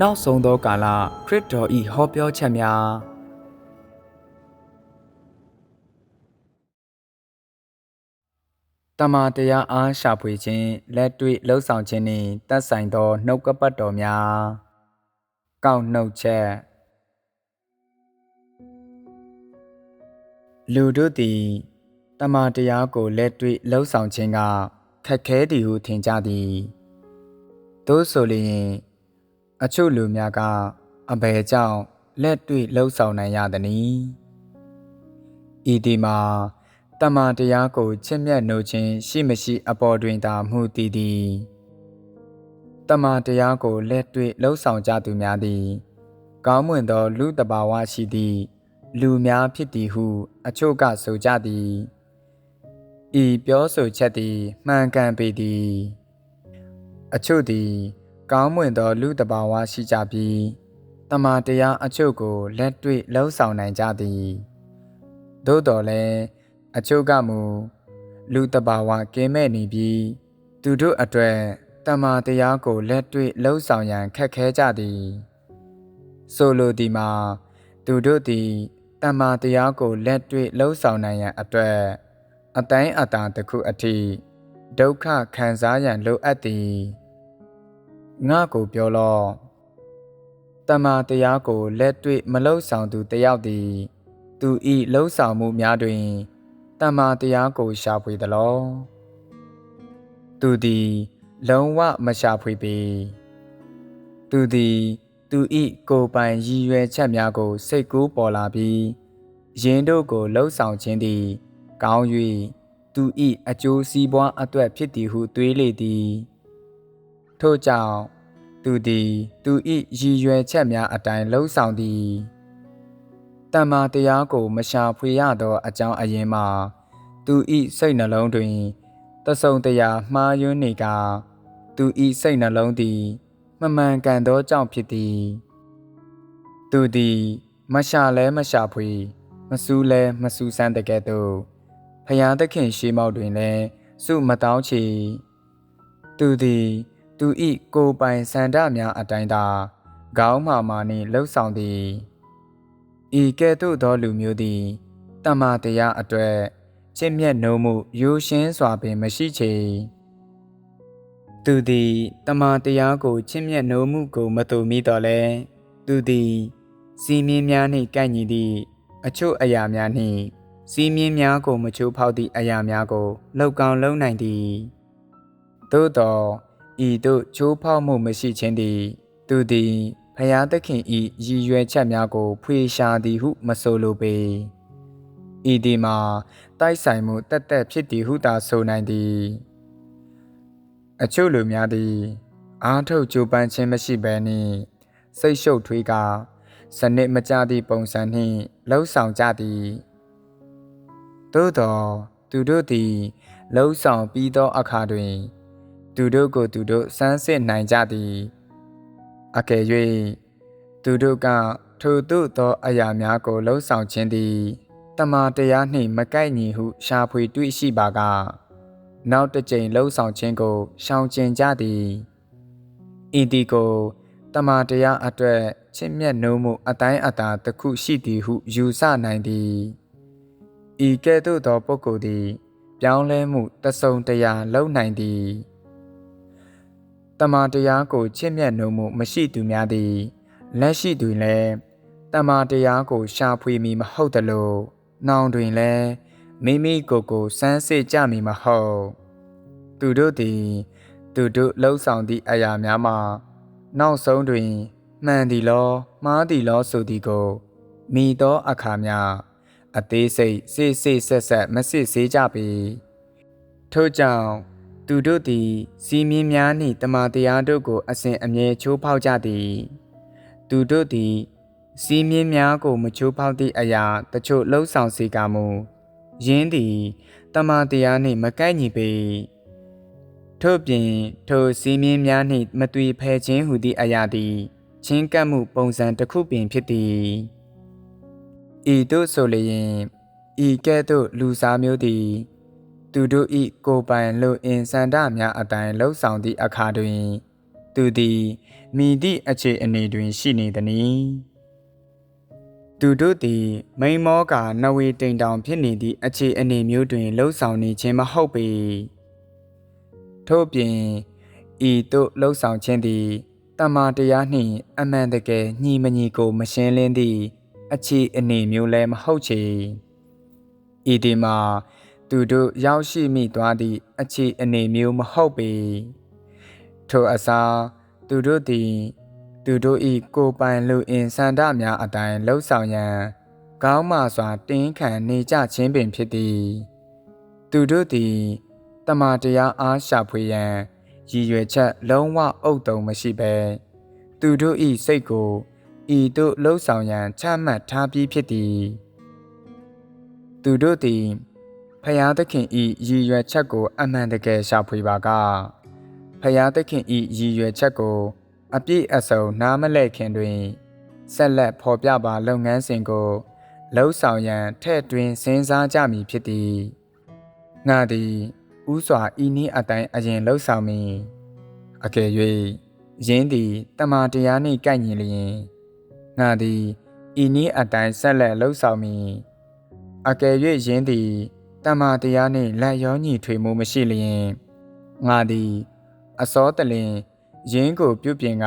နောက်ဆုံးသောကာလခရစ်တော်ဤဟောပြောချက်များတမန်တရားအားရှာဖွေခြင်းလက်တွေ့လှုပ်ဆောင်ခြင်းနှင့်တက်ဆိုင်သောနှုတ်ကပတ်တော်များကောက်နှုတ်ချက်လူတို့သည်တမန်တရားကိုလက်တွေ့လှုပ်ဆောင်ခြင်းကခက်ခဲသည်ဟုထင်ကြသည်သို့ဆိုလျှင် အချို့လူများကအဘယ်ကြောင့်လက်တွေ့လှုပ်ဆောင်နိုင်ရသနည်းဤဒီမှာတမန်တရားကိုချစ်မြတ်နိုးခြင်းရှိမရှိအပေါ်တွင်သာမှုတည်သည်တမန်တရားကိုလက်တွေ့လှုပ်ဆောင်ကြသူများသည် ကောင်းမွန်သောလူတဘာဝရှိသည့်လူများဖြစ်သည်ဟု အချို့ကဆိုကြသည်ဤပြောဆိုချက်သည်မှန်ကန်ပေသည် အချို့သည် ကောင်းမွန်သောလူတဘာဝရှိကြပြီးတမာတရားအချို့ကိုလက်တွေ့လှုပ်ဆောင်နိုင်ကြသည်သို့တော်လည်းအချို့ကမူလူတဘာဝကင်းမဲ့နေပြီးသူတို့အတွက်တမာတရားကိုလက်တွေ့လှုပ်ဆောင်ရန်ခက်ခဲကြသည် ဆိုလိုသည်မှာသူတို့သည်တမာတရားကိုလက်တွေ့လှုပ်ဆောင်နိုင်ရန်အတွက်အတိုင်းအတာတစ်ခုအထိဒုက္ခခံစားရန်လိုအပ်သည် ငါကိုပြောလောတမန်တရားကိုလက်တွေ့မလှုပ်ဆောင်သူတယောက်သည် သူဤလှုပ်ဆောင်မှုများတွင်တမန်တရားကိုရှာဖွေသလောသူသည် လုံးဝမရှာဖွေပေသူသည် သူဤကိုယ်ပိုင်ရည်ရွယ်ချက်များကို စိတ်ကူးပေါ်လာပြီးယင်းတို့ကိုလှုပ်ဆောင်ခြင်းသည် ကောင်း၍သူဤအကျိုးစီးပွားအတွက်ဖြစ်သည်ဟုတွေးလေသည်ထို့ကြောင့် သူသည်သူ၏ရည်ရွယ်ချက်များအတိုင်းလှုံ့ဆော်သည်တမ္မာတရားကိုမရှာဖွေရသောအကြောင်းအရင်းမှာသူ၏စိတ်နှလုံးတွင်တဆုံတရားမှားယွင်းနေကသူ၏စိတ်နှလုံးသည်မမှန်ကန်သောကြောင့်ဖြစ်သည်သူသည်မရှာလဲမရှာဖွေမစူးလဲမစူးစမ်းတဲ့ကဲ့သို့ဖျားသခင်ရှေးမောက်တွင်လည်းစုမတောင်းချီသူသည် သူဤကိုယ်ပိုင်စန္ဒများအတိုင်းသာခေါင်းမာမာနှင့်လှုပ်ဆောင်သည်ဤကဲ့သို့သောလူမျိုးသည်တမန်တရားအတွက်ချစ်မြတ်နိုးမှုရိုးရှင်းစွာပင်မရှိချေသူသည်တမန်တရားကိုချစ်မြတ်နိုးမှုကိုမတူမိတော့လဲသူသည်စီမင်းများနှင့်ကိုက်ညီသည့်အချို့အရာများနှင့်စီမင်းများကိုမချိုးဖောက်သည့်အရာများကိုလောက်ကောင်လုံးနိုင်သည်သို့တော့ ဤသို့ချိုးဖောက်မှုမရှိခြင်းသည် သူသည်ဖျားသခင်ဤရည်ရွယ်ချက်များကို ဖွေရှာသည်ဟုမဆိုလိုပေဤဒီမှာတိုက်ဆိုင်မှုတက်တက်ဖြစ်သည်ဟုသာဆိုနိုင်သည် အချို့လူများသည် အားထုတ်ကြိုးပမ်းခြင်းမရှိဘဲနှင့်စိတ်ရှုပ်ထွေးကစနစ်မကျသည့်ပုံစံနှင့်လှုပ်ဆောင်ကြသည်သို့သော သူတို့သည်လှုပ်ဆောင်ပြီးသောအခါတွင် သူတို့ကိုသူတို့စမ်းစစ်နိုင်ကြသည်အကယ်၍သူတို့ကထိုသို့သောအရာများကိုလှုံ့ဆော်ခြင်းသည်တမာတရားနှင့်မကိုက်ညီဟုရှာဖွေတွေ့ရှိပါကနောက်တစ်ကြိမ်လှုံ့ဆော်ခြင်းကိုရှောင်ကျဉ်ကြသည်ဤဒီကိုတမာတရားအတွက်ချစ်မြတ်နိုးမှုအတိုင်းအတာတစ်ခုရှိသည်ဟုယူဆနိုင်သည်ဤကဲ့သို့သောပုဂ္ဂိုလ်သည် ပြောင်းလဲမှုတစုံတရာလုပ်နိုင်သည် တမန်တရားကိုချစ်မြတ်နိုးမှုမရှိသူများသည်လက်ရှိတွင်လည်းတမန်တရားကိုရှာဖွေမိမဟုတ်သလိုနောင်တွင်လည်းမိမိကိုယ်ကိုစမ်းစစ်ကြမိမဟုတ်သူတို့သည်သူတို့လှုပ်ဆောင်သည့်အရာများမှာနောက်ဆုံးတွင်မှန်သည်လောမှားသည်လောဆိုသည်ကိုမိသောအခါများအသေးစိတ်စိတ်စိတ်ဆက်ဆက်မစစ်ဆေးကြပေထို့ကြောင့် သူတို့သည်စီမင်းများနှင့်တမန်တရားတို့ကို အစဉ်အမြဲချိုးဖောက်ကြသည် သူတို့သည်စီမင်းများကိုမချိုးဖောက်သည့်အရာတချို့လှုပ်ဆောင်စေကမူယင်းသည်တမန်တရားနှင့်မကိုက်ညီပေထို့ပြင်ထိုစီမင်းများနှင့်မတွေ့ဖဲခြင်းဟူသည့်အရာသည်ချင်းကပ်မှုပုံစံတစ်ခုပင်ဖြစ်သည်ဤသို့ဆိုလျင်ဤကဲ့သို့လူစားမျိုးသည် သူတို့၏ကိုယ်ပိုင်လူအင်စန္ဒများအတိုင်းလှုပ်ဆောင်သည့်အခါတွင် သူသည်မိသည့်အခြေအနေတွင်ရှိနေသည်။သူတို့သည်မိန်မောကနဝေတိန်တောင်ဖြစ်နေသည့်အခြေအနေမျိုးတွင်လှုပ်ဆောင်နေခြင်းမဟုတ်ပေ။ထို့ပြင်ဤသို့လှုပ်ဆောင်ခြင်းသည်တမန်တရားနှင့်အမှန်တကယ်ညီမညီကို မရှင်းလင်းသည့်အခြေအနေမျိုးလည်းမဟုတ်ချေဤဒီမှာ သူတို့ရောက်ရှိမိသွားသည့်အခြေအနေမျိုးမဟုတ်ပေထိုအစားသူတို့သည် သူတို့၏ကိုယ်ပိုင်လူအင်စန္ဒများအတိုင်းလှုပ်ဆောင်ရန်ကောင်းမှစွာတင်းခံနေကြခြင်းပင်ဖြစ်သည် သူတို့သည်တမန်တရားအားရှာဖွေရန်ရည်ရွယ်ချက်လုံးဝအုပ်တုံမရှိဘဲသူတို့၏စိတ်ကိုဤသို့လှုပ်ဆောင်ရန်ချမှတ်ထားပြီးဖြစ်သည် သူတို့သည် ဖယားသခင်ဤရည်ရွယ်ချက်ကို အမှန်တကယ်ရှာဖွေပါကဖယားသခင်ဤရည်ရွယ်ချက်ကို အပြည့်အစုံနားမလဲခင်တွင်ဆက်လက်ဖော်ပြပါလုပ်ငန်းစဉ်ကိုလှုပ်ဆောင်ရန်ထဲ့တွင်စဉ်းစားကြမည်ဖြစ်သည်ငါသည်ဥစွာဤနည်းအတိုင်းအရင်လှုပ်ဆောင်မည်အကယ်၍ယင်းသည်တမန်တရားနှင့်ကိုက်ညီလျင်ငါသည်ဤနည်းအတိုင်းဆက်လက်လှုပ်ဆောင်မည်အကယ်၍ယင်းသည် တမန်တရားနှင့်လက်ရောညီထွေမှုမရှိလျင်ငါသည်အစောတလင်ယင်းကိုပြုပြင်က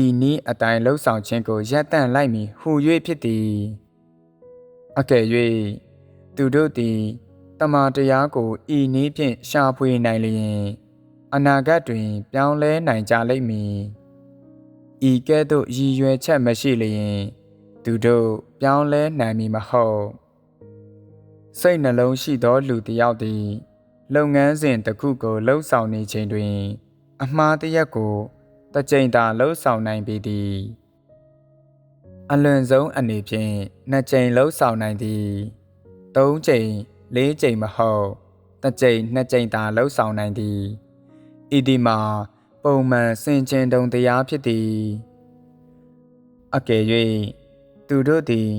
ဤနည်းအတိုင်းလှုပ်ဆောင်ခြင်းကိုရပ်တန့်လိုက်မည်ဟူ၍ဖြစ်သည်အကယ်၍သူတို့သည်တမန်တရားကိုဤနည်းဖြင့်ရှာဖွေနိုင်လျင် အနာဂတ်တွင် ပြောင်းလဲနိုင်ကြလိမ့်မည်ဤကဲ့သို့ရည်ရွယ်ချက်မရှိလျင် သူတို့ပြောင်းလဲနိုင်မည်မဟုတ် စိတ်နှလုံးရှိသောလူတစ်ယောက်သည် လုပ်ငန်းစဉ်တစ်ခုကိုလှုပ်ဆောင်နေချိန်တွင် အမှားတရက်ကိုတကြိမ်သာလှုပ်ဆောင်နိုင်ပေသည် အလွန်ဆုံးအနေဖြင့်နှစ်ကြိမ်လှုပ်ဆောင်နိုင်သည်သုံးကြိမ်လေးကြိမ်မဟုတ်တစ်ကြိမ်နှစ်ကြိမ်သာလှုပ်ဆောင်နိုင်သည်ဤဒီမှာပုံမှန်စင်ကျင်တုံတရားဖြစ်သည်အကယ်၍သူတို့သည်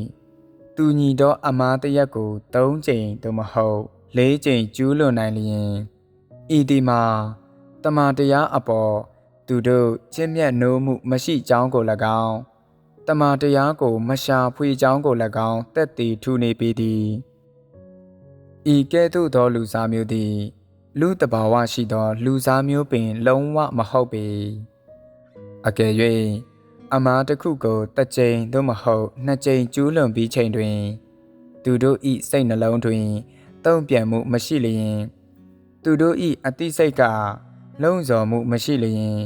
သူညီသောအမားတရက်ကို၃ကြိမ်သို့မဟုတ်၄ကြိမ်ကျူးလွန်နိုင်လျင်ဤဒီမှာတမန်တရားအပေါ်သူတို့ချစ်မြတ်နိုးမှုမရှိကြောင်းကို၎င်းတမန်တရားကိုမရှာဖွေကြောင်းကို၎င်းတက်တည်ထူနေပေသည်ဤကဲ့သို့သောလူစားမျိုးသည်လူတဘာဝရှိသော လူစားမျိုးပင် လုံးဝမဟုတ်ပေအကယ်၍ အမားတစ်ခုကိုတစ်ကြိမ်သို့မဟုတ်နှစ်ကြိမ်ကျူးလွန်ပြီးချိန်တွင် သူတို့ဤစိတ်နှလုံးတွင်တုံ့ပြန်မှုမရှိလျင် သူတို့ဤအသိစိတ်ကလုံစော်မှုမရှိလျင်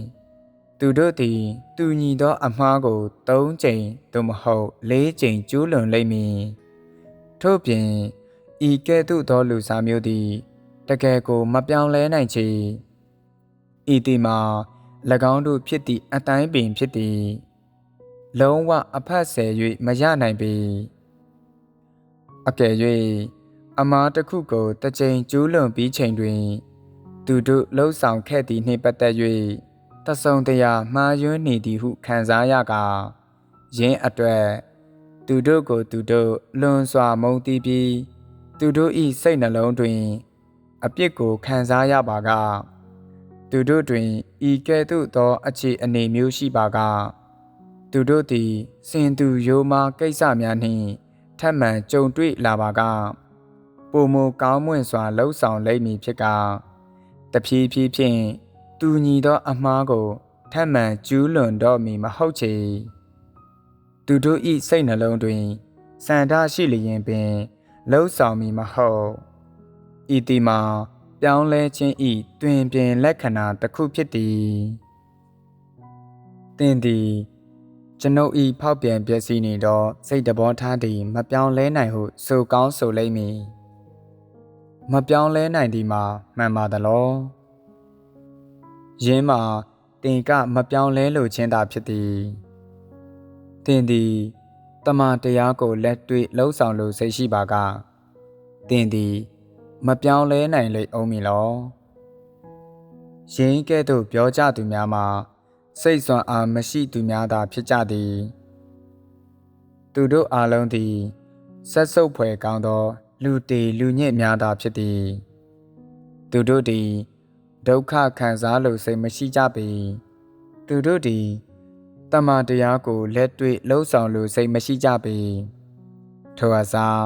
သူတို့သည်တူညီသောအမှားကို၃ကြိမ်သို့မဟုတ်၄ကြိမ်ကျူးလွန်လိမ့်မည်ထို့ပြင်ဤကဲ့သို့သောလူစားမျိုးသည် တကယ်ကိုမပြောင်းလဲနိုင်ချေဤတိမှာ၎င်းတို့ဖြစ်သည့်အတိုင်းပင်ဖြစ်သည် လုံးဝအဖတ်ဆယ်၍မရနိုင်ပေအကယ်၍အမားတစ်ခုကိုတစ်ကြိမ်ကျူးလွန်ပြီးချိန်တွင် သူတို့လှုပ်ဆောင်ခဲ့သည်နှင့်ပတ်သက်၍တဆုံတရာမှားယွင်းနေသည်ဟုခံစားရကာယင်းအတွက်သူတို့ကိုသူတို့လွန်စွာမုန်းတီးပြီးသူတို့၏စိတ်နှလုံးတွင် အပြစ်ကိုခံစားရပါက သူတို့တွင်ဤကဲ့သို့သောအခြေအနေမျိုးရှိပါက သူတို့သည်စင်သူရိုးမာကိစ္စများနှင့်ထပ်မံကြုံတွေ့လာပါကပုံမကောင်းမွန်စွာလှုပ်ဆောင်လိမ့်မည်ဖြစ်ကာတဖြည်းဖြည်းဖြင့်တူညီသောအမှားကိုထပ်မံကျူးလွန်တော့မည်မဟုတ်ချေသူတို့၏စိတ်နှလုံးတွင်စန္ဒရှိလျင်ပင်လှုပ်ဆောင်မည်မဟုတ်ဤတီမှာပြောင်းလဲခြင်းဤတွင်ပြင်လက္ခဏာတစ်ခုဖြစ်သည်တင်သည် ကျွန်ုပ်ဤဖောက်ပြန်ပျက်စီးနေသောစိတ်တဘောထားသည်မပြောင်းလဲနိုင်ဟုဆိုကောင်းဆိုလိမ့်မည်မပြောင်းလဲနိုင်သည်မှာမှန်ပါသလောယင်းမှာတင်ကမပြောင်းလဲလိုခြင်းသာဖြစ်သည်တင်သည်တမန်တရားကိုလက်တွေ့လှုပ်ဆောင်လိုစိတ်ရှိပါကတင်သည်မပြောင်းလဲနိုင်လေအောင်မီလောယင်းကဲ့သို့ပြောကြသူများမှာ စိတ်စွမ်းအားမရှိသူများသာဖြစ်ကြသည် သူတို့အားလုံးသည်ဆက်ဆုပ်ဖွယ်ကောင်းသော လူတေလူညစ်များသာဖြစ်သည် သူတို့သည်ဒုက္ခခံစားလို့စိတ်မရှိကြပေသူတို့သည်တမန်တရားကိုလက်တွေ့လှုပ်ဆောင်လို့စိတ်မရှိကြပေထိုအစား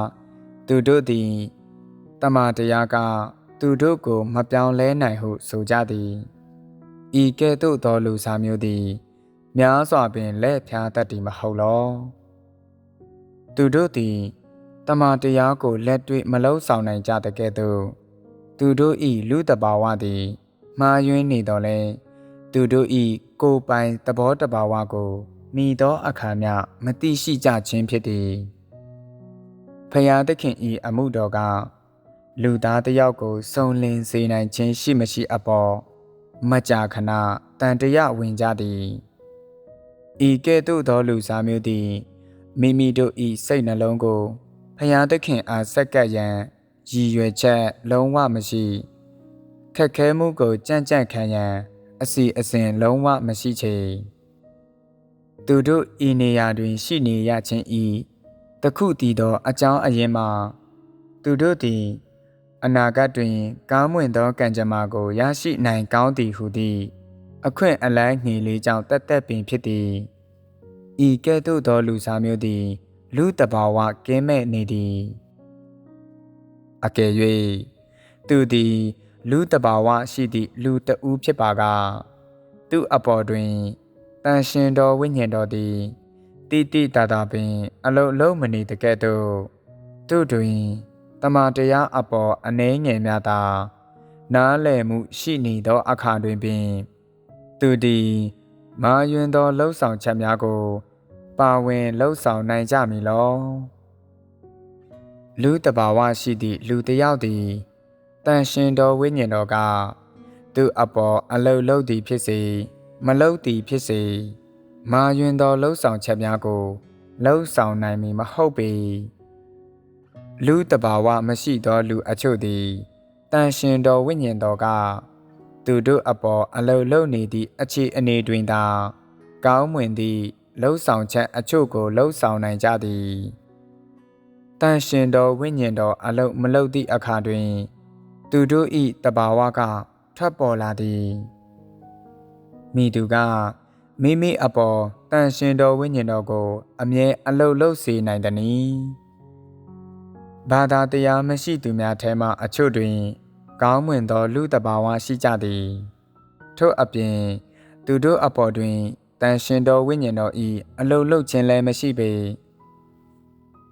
သူတို့သည်တမန်တရားက သူတို့ကိုမပြောင်းလဲနိုင်ဟုဆိုကြသည် ဤကဲ့သို့သောလူစားမျိုးသည်များစွာပင်လက်ဖြားတတ်သည်မဟုတ်လောသူတို့သည်တမန်တရားကိုလက်တွေ့မလှုပ်ဆောင်နိုင်ကြတဲ့ကဲ့သို့သူတို့ဤလူတဘာဝသည်မှားယွင်းနေတော်လဲသူတို့ဤကိုယ်ပိုင်သဘောတဘာဝကိုမိသောအခါမျှမသိရှိကြခြင်းဖြစ်သည်ဖယားသခင်ဤအမှုတော်ကလူသားတစ်ယောက်ကိုစုံလင်စေနိုင်ခြင်းရှိမရှိအပေါ် မကြာခဏတန်တရဝင်ကြသည်ဤကဲ့သို့သောလူစားမျိုးသည်မိမိတို့ဤစိတ်နှလုံးကိုဖယားသခင်အားဆက်ကပ်ရန်ရည်ရွယ်ချက် လုံးဝမရှိခက်ခဲမှုကိုကြံ့ကြံ့ခံရန်အစီအစဉ်လုံးဝမရှိချေသူတို့ဤနေရာတွင်ရှိနေရခြင်းဤတခုတည်သောအကြောင်းအရင်းမှာသူတို့သည် အနာဂတ်တွင်ကောင်းမွန်သောကံကြမ္မာကိုရရှိနိုင်ကောင်းသည်ဟုသည်အခွင့်အလန်းငေလေးကြောင့်တက်တက်ပင်ဖြစ်သည်ဤကဲ့သို့သောလူစားမျိုးသည် လူတဘာဝကင်းမဲ့နေသည်အကယ်၍သူသည် လူတဘာဝရှိသည့်လူတဦးဖြစ်ပါက သူ့အပေါ်တွင်တန်ရှင်တော်ဝိညာဉ်တော်သည်တိတိတတာပင် အလုံးလုံးမနေတကဲ့သို့သူတွင် တမန်တရားအပေါ်အနှဲငယ်များသာနားလည်မှုရှိနေသောအခါတွင်ပင်သူသည်မာယွင်သောလှုပ်ဆောင်ချက်များကို ပါဝင်လှုပ်ဆောင်နိုင်ကြမည်လောလူတဘာဝရှိသည့်လူတစ်ယောက်သည်တန်ရှင်တော်ဝိညာဉ်တော်ကသူ့အပေါ်အလုလုသည်ဖြစ်စေမလုသည်ဖြစ်စေမာယွင်သောလှုပ်ဆောင်ချက်များကိုလှုပ်ဆောင်နိုင်မည်မဟုတ်ပေ လူတဘာဝမရှိသောလူအချို့သည်တန်ရှင်တော်ဝိညာဉ်တော်ကသူတို့အပေါ်အလုလုံနေသည့်အခြေအနေတွင်သာကောင်းမွန်သည့်လှုပ်ဆောင်ချက်အချို့ကိုလှုပ်ဆောင်နိုင်ကြသည်တန်ရှင်တော်ဝိညာဉ်တော်အလုမလုသည့်အခါတွင် သူတို့၏တဘာဝကထွက်ပေါ်လာသည်မိသူကမိမိအပေါ်တန်ရှင်တော်ဝိညာဉ်တော်ကို အမြဲအလုလုစေနိုင်သည်။ ဘာသာတရားမရှိသူများထဲမှအချို့တွင် ကောင်းမွန်သောလူတဘာဝရှိကြသည်ထို့အပြင် သူတို့အပေါ်တွင်တန်ရှင်တော်ဝိညာဉ်တော်၏အလုလုခြင်းလည်းမရှိပေ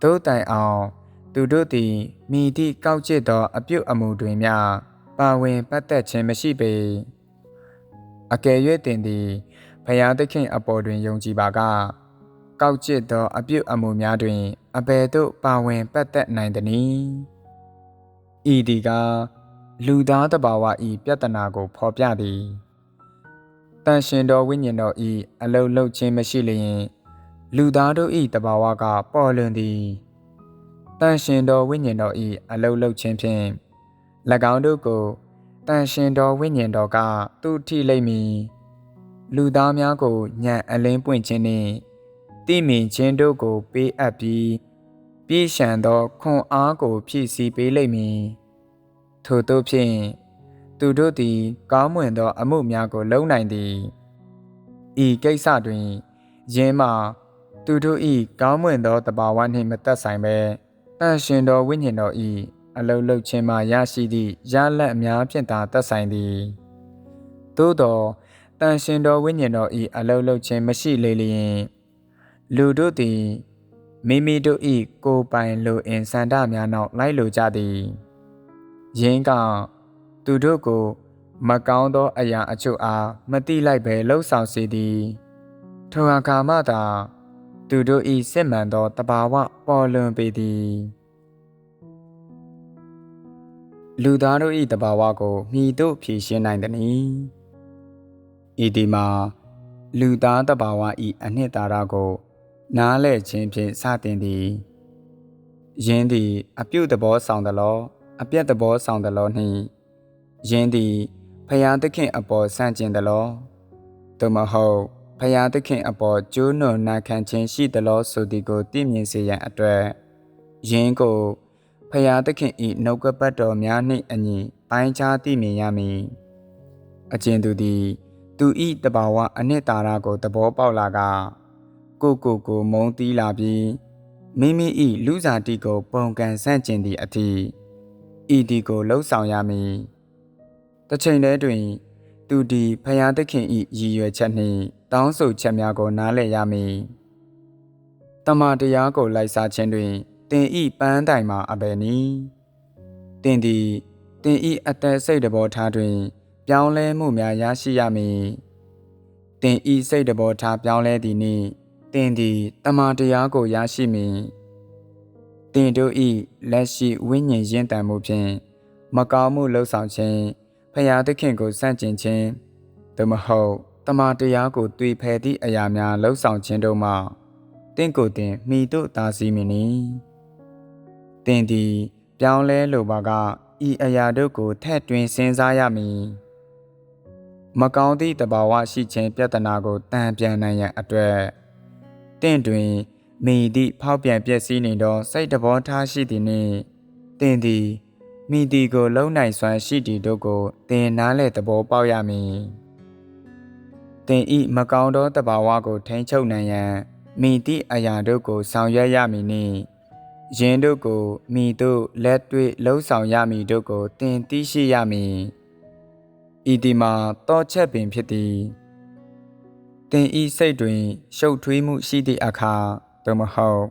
သို့တိုင်အောင် သူတို့သည်မိသည့်ကောက်ကျစ်သော အပြုတ်အမူတွင်မျှပါဝင်ပတ်သက်ခြင်းမရှိပေအကယ်၍တင်သည်ဖျားသခင်အပေါ်တွင်ယုံကြည်ပါက ကောက်ကျစ်သော အပြုတ်အမူများတွင် အဘယ်သို့ပါဝင်ပတ်သက်နိုင်သနည်းဤဒီကလူသားတဘာဝဤပြဿနာကို ဖော်ပြသည်တန်ရှင်တော်ဝိညာဉ်တော်ဤအလုလုခြင်းမရှိလျင် လူသားတို့ဤတဘာဝကပေါ်လွင်သည်တန်ရှင်တော်ဝိညာဉ်တော်ဤအလုလုခြင်းဖြင့်၎င်းတို့ကိုတန်ရှင်တော်ဝိညာဉ်တော်ကသူ့ထိလိမ့်မည်လူသားများကိုညံအလင်းပွင့်ခြင်းနှင့် တိမြင်ခြင်းတို့ကို ပေးအပ်ပြီးပြည့်ရှံသောခွန်အားကို ဖြည့်ဆည်းပေးလိမ့်မည်ထို့သောဖြင့်သူတို့သည် ကောင်းမွန်သော အမှုများကို လုပ်နိုင်သည်ဤကိစ္စတွင်ယင်းမှာသူတို့၏ကောင်းမွန်သောတဘာဝနှင့်မသက်ဆိုင်ပဲတန်ရှင်တော်ဝိညာဉ်တော်၏အလုံးလုံးခြင်းမှရရှိသည့်ရလတ်အများဖြင့်သာသက်ဆိုင်သည်သို့သောတန်ရှင်တော်ဝိညာဉ်တော်၏အလုံးလုံးခြင်းမရှိလေလျင် လူတို့သည်မိမိတို့၏ကိုယ်ပိုင်လိုအင်ဆန္ဒများနောက်လိုက်လိုကြသည်ယင်းကသူတို့ကိုမကောင်းသောအရာအချို့အားမတိလိုက်ပဲလှုပ်ဆောင်စေသည်ထိုအခါမှသာသူတို့၏စစ်မှန်သောတဘာဝပေါ်လွင်ပေသည်လူသားတို့၏တဘာဝကိုမြည်တို့ဖြည့်ရှင်းနိုင်သည်။ဤဒီမှာလူသားတဘာဝ၏အနှစ်သာရကို နားလဲ့ခြင်းဖြင့်စတင်သည်ယင်းသည် အပြုတ်သဘောဆောင်သလောအပြတ်သဘောဆောင်သလောနှင့်ယင်းသည်ဖယားသခင်အပေါ်ဆန့်ကျင်သလောသို့မဟုတ်ဖယားသခင်အပေါ်ကျိုးနွန်နာခံခြင်းရှိသလောဆိုသည်ကိုသိမြင်စေရန်အတွက်ယင်းကိုဖယားသခင်၏နှုတ်ကပတ်တော်များနှင့်အညီပိုင်းခြားသိမြင်ရမည်အကျဉ်သူသည် သူဤတဘာဝအနှစ်သာရကိုသဘောပေါက်လာက ကိုကိုကိုမုံတီးလာပြီးမိမိဤလူစားတိကို ပုံကန်ဆန့်ကျင်သည့်အသည့်ဤဒီကိုလှုပ်ဆောင်ရမည်တစ်ချိန်တည်းတွင် သူဒီဖယားသခင်ဤရည်ရွယ်ချက်နှင့်တောင်းဆိုချက်များကိုနားလည်ရမည်တမန်တရားကိုလိုက်စားခြင်းတွင်တင်ဤပန်းတိုင်မှာအဘယ်နည်းတင်သည်တင်ဤအသက်စိတ်တဘောထားတွင် ပြောင်းလဲမှုများရရှိရမည်တင်ဤစိတ်တဘောထားပြောင်းလဲသည်နှင့် တင်သည်တမန်တရားကိုရရှိမည်တင်တို့ဤလက်ရှိဝိညာဉ်ရင့်တန်မှုဖြင့်မကောင်းမှုလှုပ်ဆောင်ခြင်းဖျားသခင်ကိုစန့်ကျင်ခြင်းသို့မဟုတ်တမန်တရားကိုတွေ့ဖယ်သည့်အရာများလှုပ်ဆောင်ခြင်းတို့မှတင့်ကိုတင်မိတို့သာစီမည်နီတင်သည်ပြောင်းလဲလိုပါကဤအရာတို့ကိုထက်တွင်စဉ်းစားရမည်မကောင်းသည့်တဘာဝရှိခြင်းပြဿနာကိုတန်ပြန်နိုင်ရန်အတွက် တင့်တွင်မိသည့်ဖောက်ပြန်ပျက်စီးနေသောစိတ်တဘောထားရှိသည်နှင့်တင်သည်မိတီကိုလုံနိုင်စွမ်းရှိသည်တို့ကိုတင်နားလေသဘောပေါက်ရမည်တင်ဤမကောင်းသောတဘာဝကိုထိန်းချုပ်နိုင်ရန်မိသည့်အရာတို့ကိုဆောင်ရွက်ရမည်နှင့်ယင်းတို့ကိုမိတို့လက်တွေ့လှုပ်ဆောင်ရမည်တို့ကိုတင်သိရှိရမည်ဤဒီမှာတောချက်ပင်ဖြစ်သည် တင်ဤစိတ်တွင် ရှုပ်ထွေးမှုရှိသည့်အခါသို့မဟုတ်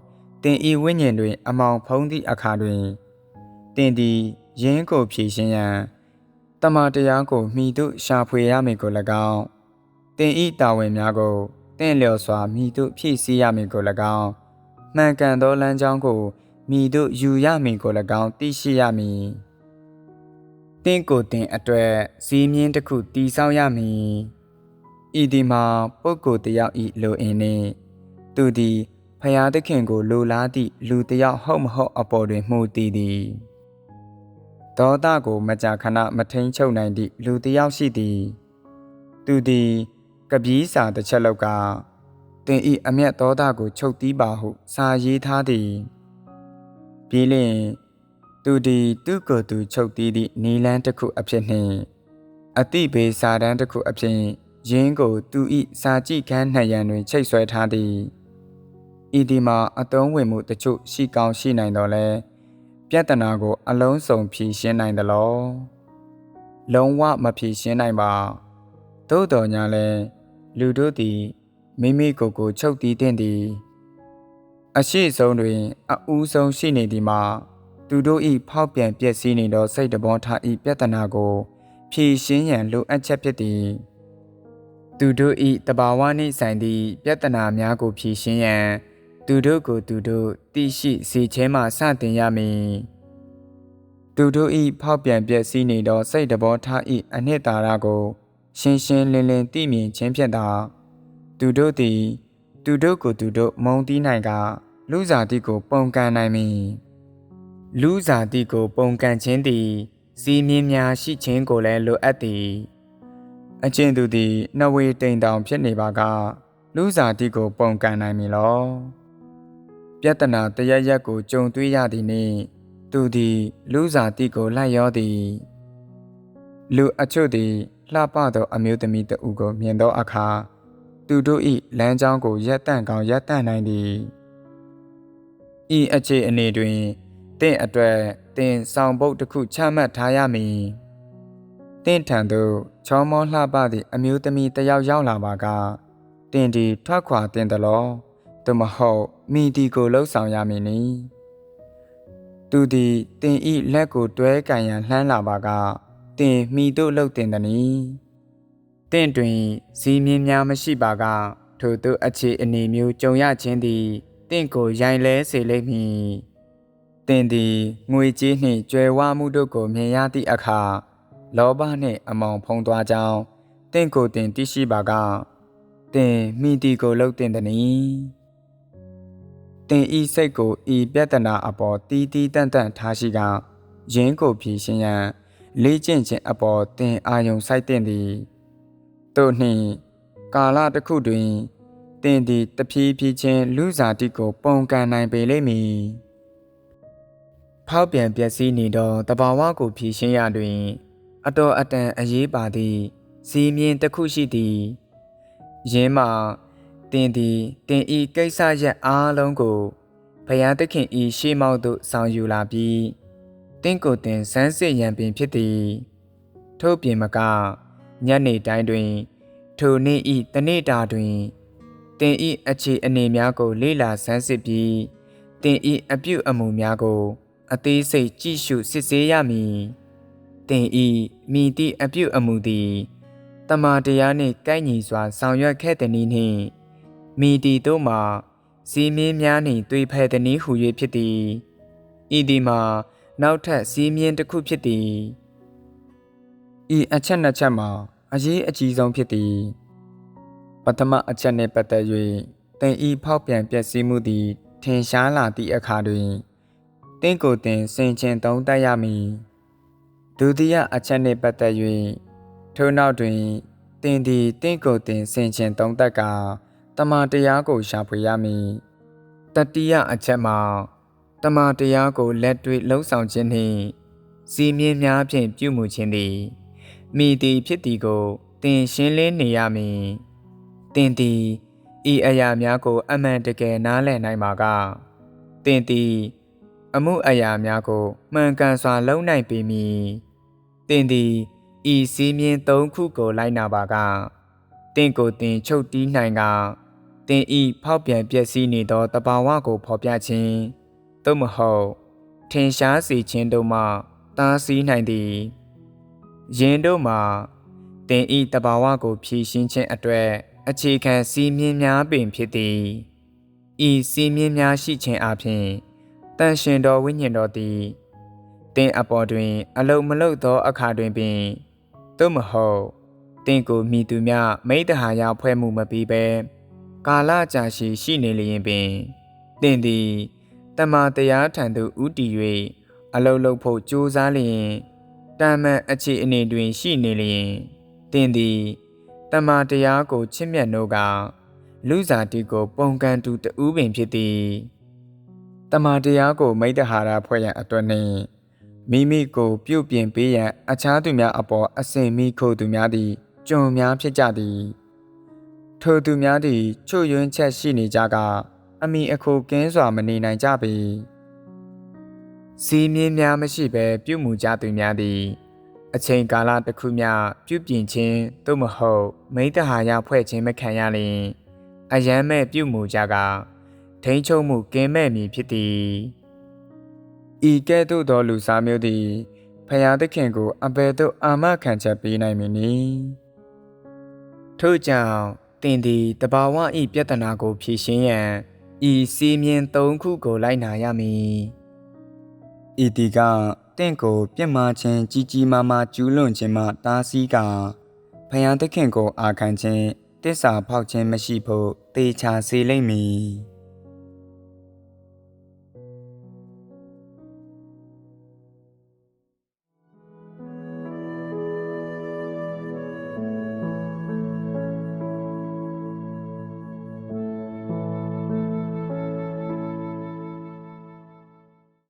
တင်ဤဝိညာဉ်တွင် အမောင်ဖုံးသည့်အခါတွင်တင်သည်ယင်းကိုဖြည့်ရှင်းရန်တမန်တရားကိုမိတို့ရှာဖွေရမည်ကို၎င်းတင်ဤတာဝန်များကိုတင့်လျော်စွာမိတို့ဖြည့်ဆည်းရမည်ကို၎င်းမှန်ကန်သောလမ်းကြောင်းကိုမိတို့ယူရမည်ကို၎င်းသိရှိရမည်တင့်ကိုတင်အတွက်စည်းမျဉ်းတစ်ခုတည်ဆောက်ရမည် ဤဒီမှာပုဂ္ဂိုလ်တယောက်ဤလိုအင်းနှင့်သူသည်ဖျားသခင်ကိုလိုလားသည့်လူတယောက်ဟုတ်မဟုတ်အပေါ်တွင်မှုတည်သည်ဒေါသကိုမကြာခဏမထိန်ချုပ်နိုင်သည့်လူတယောက်ရှိသည်သူသည်ကပီးစာတစ်ချက်လောက်ကတင်ဤအမျက်ဒေါသကိုချုပ်တီးပါဟု စာရေးထားသည်ပြီးလျင်သူသည်သူ့ကိုယ်သူချုပ်တီးသည့်နီလန်းတစ်ခုအဖြစ်နှင့်အတိဘေးစာတန်းတစ်ခုအဖြစ် ရင်းကိုသူဤစာကြည့်ခန်းနှံရန်တွင်ချိတ်ဆွဲထားသည်ဤဒီမှာအတုံးဝင်မှုတချို့ရှိကောင်းရှိနိုင်တော်လဲပြဿနာကို အလုံးစုံဖြေရှင်းနိုင်သလောလုံးဝမဖြေရှင်းနိုင်ပါသို့တော်ညာလဲလူတို့သည်မိမိကိုယ်ကိုချုပ်တီးတဲ့သည် အရှိဆုံးတွင်အဦးဆုံးရှိနေသည်မှာသူတို့၏ဖောက်ပြန်ပျက်စီးနေသောစိတ်တဘောထား၏ပြဿနာကို ဖြေရှင်းရန်လိုအပ်ချက်ဖြစ်သည် သူတို့၏တဘာဝနှင့်ဆိုင်သည့်ပြဿနာများကိုဖြေရှင်းရန်သူတို့ကိုသူတို့သိရှိစေခြင်းမှစတင်ရမည်သူတို့၏ဖောက်ပြန်ပျက်စီးနေသောစိတ်တဘောထား၏အနှစ်သာရကို ရှင်းရှင်းလင်းလင်းသိမြင်ခြင်းဖြင့်သာသူတို့သည် သူတို့ကိုသူတို့မုံတီးနိုင်ကလူစားတိကို ပုံကန်နိုင်မည်လူစားတိကို ပုံကန်ခြင်းသည်စီးမြင်းများရှိခြင်းကိုလည်းလိုအပ်သည် အချင်းသူသည်နှဝေတိမ်တောင်ဖြစ်နေပါကလူစားတိကို ပုံကန်နိုင်မည်လောပြဿနာတရရက်ကိုကြုံတွေ့ရသည်နှင့်သူသည်လူစားတိကိုလိုက်ရောသည် လူအချို့သည်လှပသောအမျိုးသမီးတဦးကိုမြင်သောအခါသူတို့၏လမ်းကြောင်းကိုရပ်တန့်ကောင်းရပ်တန့်နိုင်သည်ဤအခြေအနေတွင်တင့်အတွက်တင်ဆောင်ပုတ်တစ်ခုချမှတ်ထားရမည် တင့်ထံသို့ချောမောလှပသည့်အမျိုးသမီးတယောက်ရောက်လာပါကတင်ဒီထွက်ခွာတင်တယ်လို့သို့မဟုတ်မိဒီကိုလှုပ်ဆောင်ရမည်နီသူသည်တင်ဤလက်ကိုတွဲကန်ရန်လှမ်းလာပါကတင်မိတို့လှုပ်တင်သည်နီတင့်တွင်ဇီးမြင်းများမရှိပါကထို့သောအခြေအနေမျိုးကြုံရခြင်းသည်တင့်ကိုရိုင်လဲစေလိမ့်မည်တင်သည်ငွေကြေးနှင့်ကြွယ်ဝမှုတို့ကိုမြင်ရသည့်အခါ လောဘနှင့်အမောင်ဖုံးသွားကြောင်းတင့်ကိုတင်သိရှိပါကတင်မိတီကိုလှုပ်တင်သည်။တင်ဤစိတ်ကိုဤပြဿနာအပေါ်တီးတီးတန့်တန့်ထားရှိကယင်းကိုဖြေရှင်းရန်လေ့ကျင့်ခြင်းအပေါ်တင်အာယုံစိုက်တင်သည်တို့နှင့်ကာလတစ်ခုတွင်တင်သည်တဖြည်းဖြည်းချင်းလူစားတိကို ပုံကန်နိုင်ပေလိမ့်မည်ဖောက်ပြန်ပျက်စီးနေသောတဘာဝကိုဖြေရှင်းရတွင် အတော်အတန်အရေးပါသည့်စီမြင်တစ်ခုရှိသည်ယင်းမှာတင်သည်တင်ဤကိစ္စရက်အားလုံးကိုဘုရားသခင်ဤရှေးမောက်သို့ဆောင်ယူလာပြီးတင့်ကိုယ်တင်စမ်းစစ်ရန်ပင်ဖြစ်သည်ထို့ပြင်မကညနေတိုင်းတွင် ထိုနေ့ဤတနေ့တာတွင်တင်ဤအခြေအနေများကို လေ့လာစမ်းစစ်ပြီးတင်ဤအပြုအမူများကို အသေးစိတ်ကြည့်ရှုစစ်ဆေးရမည် တင်ဤမိသည့်အပြုအမူသည်တမာတရားနှင့်ကိုက်ညီစွာ ဆောင်ရွက်ခဲ့သည်နည်းနှင့်မိတီတို့မှာစီးမင်းများနှင့်တွေ့ဖဲ့သည်နည်းဟု၍ဖြစ်သည်ဤသည်မှာနောက်ထပ်စီးမြင်တစ်ခုဖြစ်သည်ဤအချက်နှစ်ချက်မှာအရေးအကြီးဆုံးဖြစ်သည်ပထမအချက်နှင့်ပတ်သက်၍တင်ဤဖောက်ပြန်ပျက်စီးမှုသည်ထင်ရှားလာသည့်အခါတွင်တင့်ကိုယ်တင်စင်ချင်သုံးတတ်ရမည် ဒုတိယအချက်နှင့်ပတ်သက်၍ထို့နောက်တွင်တင်သည်တင့်ကိုယ်တင်စင်ချင်သုံးတတ်ကာတမန်တရားကိုရှာဖွေရမည်တတိယအချက်မှာတမန်တရားကိုလက်တွေ့လှုံ့ဆော်ခြင်းနှင့်စီမင်းများဖြင့်ပြုမှုခြင်းသည်မိသည်ဖြစ်သည်ကိုတင်ရှင်းလင်းနေရမည်တင်သည်ဤအရာများကို အမှန်တကယ်နားလည်နိုင်ပါကတင်သည်အမှုအရာများကိုမှန်ကန်စွာလုံနိုင်ပေမည် တင်သည်ဤစီးမြင်သုံးခုကိုလိုက်နာပါကတင့်ကိုတင်ချုပ်တီးနိုင်ကတင်ဤဖောက်ပြန်ပျက်စီးနေသောတဘာဝကိုဖော်ပြခြင်းသို့မဟုတ်ထင်ရှားစေခြင်းတို့မှတားဆီးနိုင်သည်ယင်တို့မှာတင်ဤတဘာဝကိုဖြည့်ရှင်းခြင်းအတွက်အခြေခံစီးမြင်များပင်ဖြစ်သည်ဤစီးမြင်များရှိခြင်းအပြင်တန်ရှင်တော်ဝိညာဉ်တော်သည် တင်အပေါ်တွင် အလုံးမလုံးသောအခါတွင်ပင်သို့မဟုတ်တင်ကိုမိသူများမိတ္တဟာယဖွဲ့မှုမပြီးဘဲကာလကြာရှည်ရှိနေလျင်ပင်တင်သည်တမန်တရားထံသို့ဥတီ၍အလုံးလုံးဖို့ကြိုးစားလျင်တာမန်အခြေအနေတွင်ရှိနေလျင်တင်သည်တမန်တရားကိုချစ်မြတ်နိုးကလူစားတီကို ပုံကန်တူတူပင်ဖြစ်သည်တမန်တရားကိုမိတ္တဟာရဖွဲ့ရန်အတွက်နှင့် မိမိကိုပြုတ်ပြင်ပေးရန်အခြားသူများအပေါ်အစဉ်မိခိုသူများသည်ကြုံများဖြစ်ကြသည်ထိုသူများသည်ချွတ်ယွင်းချက်ရှိနေကြကအမိအခုကင်းစွာမနေနိုင်ကြပေစီးမြင်းများမရှိဘဲပြုမှုကြသူများသည် အချိန်ကာလတစ်ခုမျှပြုပြင်ခြင်းသို့မဟုတ်မိတ္တဟာယဖွဲ့ခြင်းမခံရလျင်အယမ်းမဲ့ပြုမှုကြကထိန်ချုံမှုကင်းမဲ့မည်ဖြစ်သည် ဤကဲ့သို့သောလူစားမျိုးသည်ဖယားသခင်ကို အဘယ်သို့အာမခံချက်ပေးနိုင်မည်နည်းထို့ကြောင့်တင်သည်တဘာဝဤပြဿနာကိုဖြေရှင်းရန်ဤစီမင်း၃ခုကိုလိုက်နာရမည်ဤဒီကတင့်ကိုပြစ်မှားခြင်းကြီးကြီးမားမားကျူးလွန်ခြင်းမှတားဆီးကာဖယားသခင်ကိုအာခံခြင်းတစ္ဆာဖောက်ခြင်းမရှိဖို့တေချာစေလိမ့်မည်